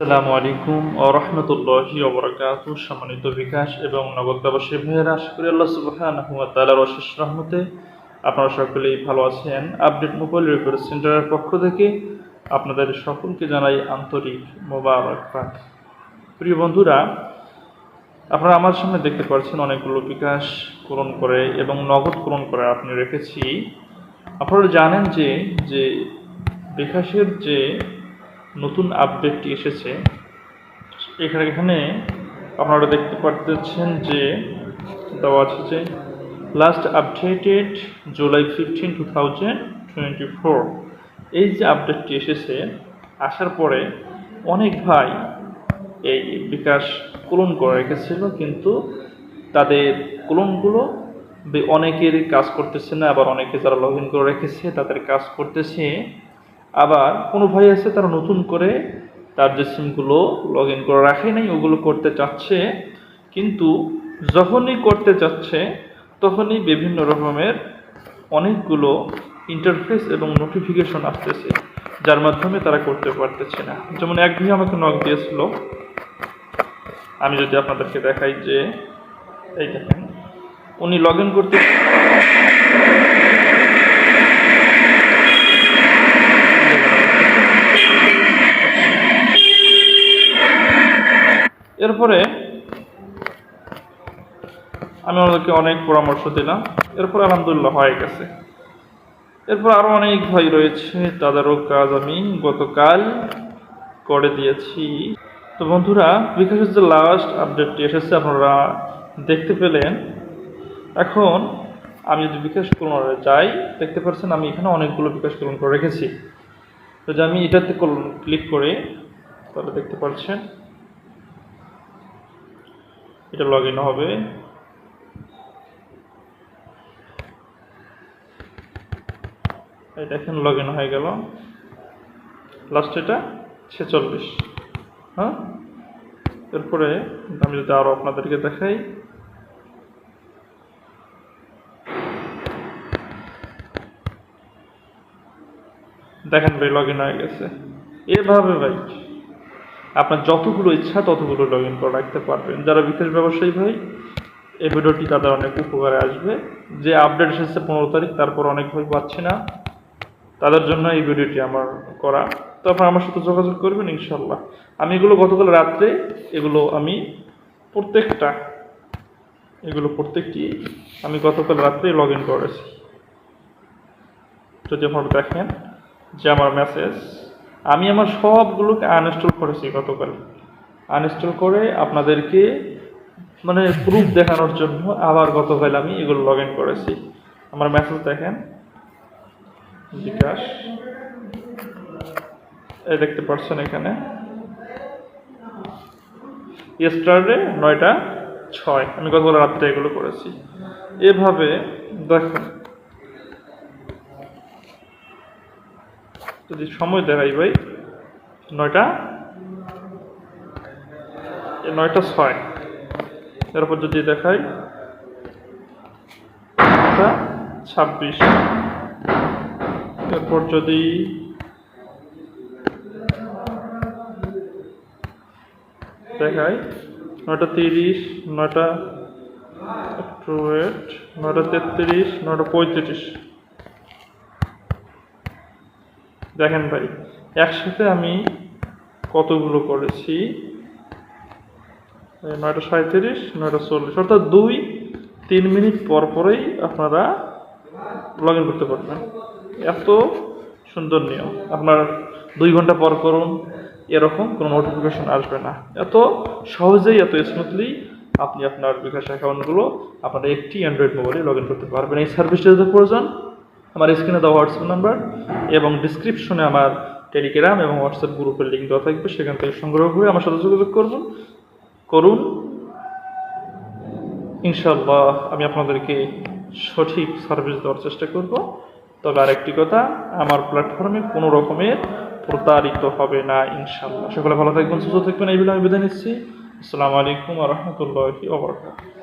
আসসালামু আলাইকুম ও রহমতুল্লাহি ওবরাকাত সম্মানিত বিকাশ এবং নগদ ব্যবসায়ী ভাইয়েরা, আশা করি আল্লাহ সুবহানাহু অশেষ রহমতে আপনারা সকলেই ভালো আছেন। আপডেট মোবাইল রিপেয়ার সেন্টারের পক্ষ থেকে আপনাদের সকলকে জানাই আন্তরিক মোবারকবাদ। প্রিয় বন্ধুরা, আপনারা আমার সামনে দেখতে পাচ্ছেন অনেকগুলো বিকাশ পূরণ করে এবং নগদ পূরণ করে আপনি রেখেছি। আপনারা জানেন যে যে বিকাশের যে নতুন আপডেটটি এসেছে। এখানে এখানে আপনারা দেখতে পাচ্ছেন যে দেওয়া আছে যে last updated July fifteen two thousand twenty four এই যে আপডেটটি এসেছে, আসার পরে অনেক ভাই এই বিকাশ কুলন করে রেখেছিল, কিন্তু তাদের কুলনগুলো অনেকের কাজ করতেছে না, আবার অনেকে যারা লগ করে রেখেছে, তাদের কাজ করতেছে আবার কোনো ভাই আছে তারা নতুন করে তার যে সিমগুলো লগ ইন করে রাখে নাই, ওগুলো করতে চাচ্ছে, কিন্তু যখনই করতে চাচ্ছে, তখনই বিভিন্ন রকমের অনেকগুলো ইন্টারফেস এবং নোটিফিকেশন আসতেছে, যার মাধ্যমে তারা করতে পারতেছে না। যেমন এক ভাই আমাকে নক দিয়েছিল। আমি যদি আপনাদেরকে দেখাই যে, এই দেখেন, উনি লগ ইন করতে এরপরে আমি ওদেরকে অনেক পরামর্শ দিলাম। এরপর আলহামদুলিল্লাহ হয়ে গেছে। এরপর আরও অনেক ভাই রয়েছে, তাদেরও কাজ আমি গতকাল করে দিয়েছি। তো বন্ধুরা বিকাশের যে লাস্ট আপডেটটি এসেছে, আপনারা দেখতে পেলেন। এখন আমি যদি বিকাশ কলনে যাই, দেখতে পাচ্ছেন আমি এখানে অনেকগুলো বিকাশ কলন করে রেখেছি। তো যে আমি এটাতে ক্লিক করে তাহলে দেখতে পাচ্ছেন। এটা লগ ইন হবে। এই দেখেন লগ ইন হয়ে গেল। লাস্ট এটা, ছেচল্লিশ। হ্যাঁ? এরপরে আমি যদি আরও আপনাদেরকে দেখাই। দেখেন ভাই লগ ইন হয়ে গেছে। এভাবে ভাই। আপনার যতগুলো ইচ্ছা, ততগুলো লগ ইন করে রাখতে পারবেন। যারা বিকাশ ব্যবসায়ী ভাই, এই ভিডিওটি তাদের অনেক উপকারে আসবে। যে আপডেট এসেছে পনেরো তারিখ, তারপর অনেক ভাই পাচ্ছি না। তাদের জন্য এই ভিডিওটি আমার করা। তো আপনারা আমার সাথে যোগাযোগ করবেন ইনশাল্লাহ আমি এগুলো গতকাল রাত্রে এগুলো আমি প্রত্যেকটা, এগুলো প্রত্যেকটি আমি গতকাল রাত্রে লগ ইন করেছি। যদি আপনারা দেখেন যে আমার মেসেজ আমি আমার সবগুলোকে আনইনস্টল করেছি গতকাল। আনইনস্টল করে আপনাদেরকে মানে প্রুফ দেখানোর জন্য আবার গতকাল আমি এগুলো লগ ইন করেছি। আমার মেসেজ দেখেন। বিকাশ। এই দেখতে পাচ্ছেন এখানে। ইয়েস্টারডে নয়টা ছয়। আমি গতকাল রাত্রে এগুলো করেছি। এভাবে দেখুন। যদি সময় দেখাই ভাই, নয়টা? নয়টা ছয়। এরপর যদি দেখাই ছাব্বিশ। এরপর যদি দেখাই, নয়টা তিরিশ, নয়টা একটু ওয়েট নয়টা তেত্রিশ, নয়টা পঁয়ত্রিশ। দেখেন ভাই, একসাথে আমি কতগুলো করেছি? নয়টা সাঁত্রিশ নয়টা চল্লিশ। অর্থাৎ দুই, তিন মিনিট পর পরেই আপনারা লগ ইন করতে পারবেন। এত সুন্দর নিয়ম। আপনার দুই ঘণ্টা পর করুন, এরকম কোনো নোটিফিকেশন আসবে না। এত সহজেই, এত স্মুথলি আপনি আপনার বিকাশ অ্যাকাউন্টগুলো আপনার একটি অ্যান্ড্রয়েড মোবাইলে লগ ইন করতে পারবেন। এই সার্ভিসটা যদি প্রয়োজন আমার স্ক্রিনে দেওয়া হোয়াটসঅ্যাপ নাম্বার এবং ডিসক্রিপশনে আমার টেলিগ্রাম এবং হোয়াটসঅ্যাপ গ্রুপের লিঙ্ক দেওয়া থাকবে, সেখান থেকে সংগ্রহ করে আমার সাথে যোগাযোগ করবেন করুন। ইনশাল্লাহ আমি আপনাদেরকে সঠিক সার্ভিস দেওয়ার চেষ্টা করব। তবে আরেকটি কথা, আমার প্ল্যাটফর্মে কোনো রকমের প্রতারিত হবে না ইনশাল্লাহ সকলে ভালো থাকবেন, সুস্থ থাকবেন, এই ভিডিও আমি বিদায় নিচ্ছি। আসসালামু আলাইকুম রহমতুল্লাহি ওবরাকাতুহু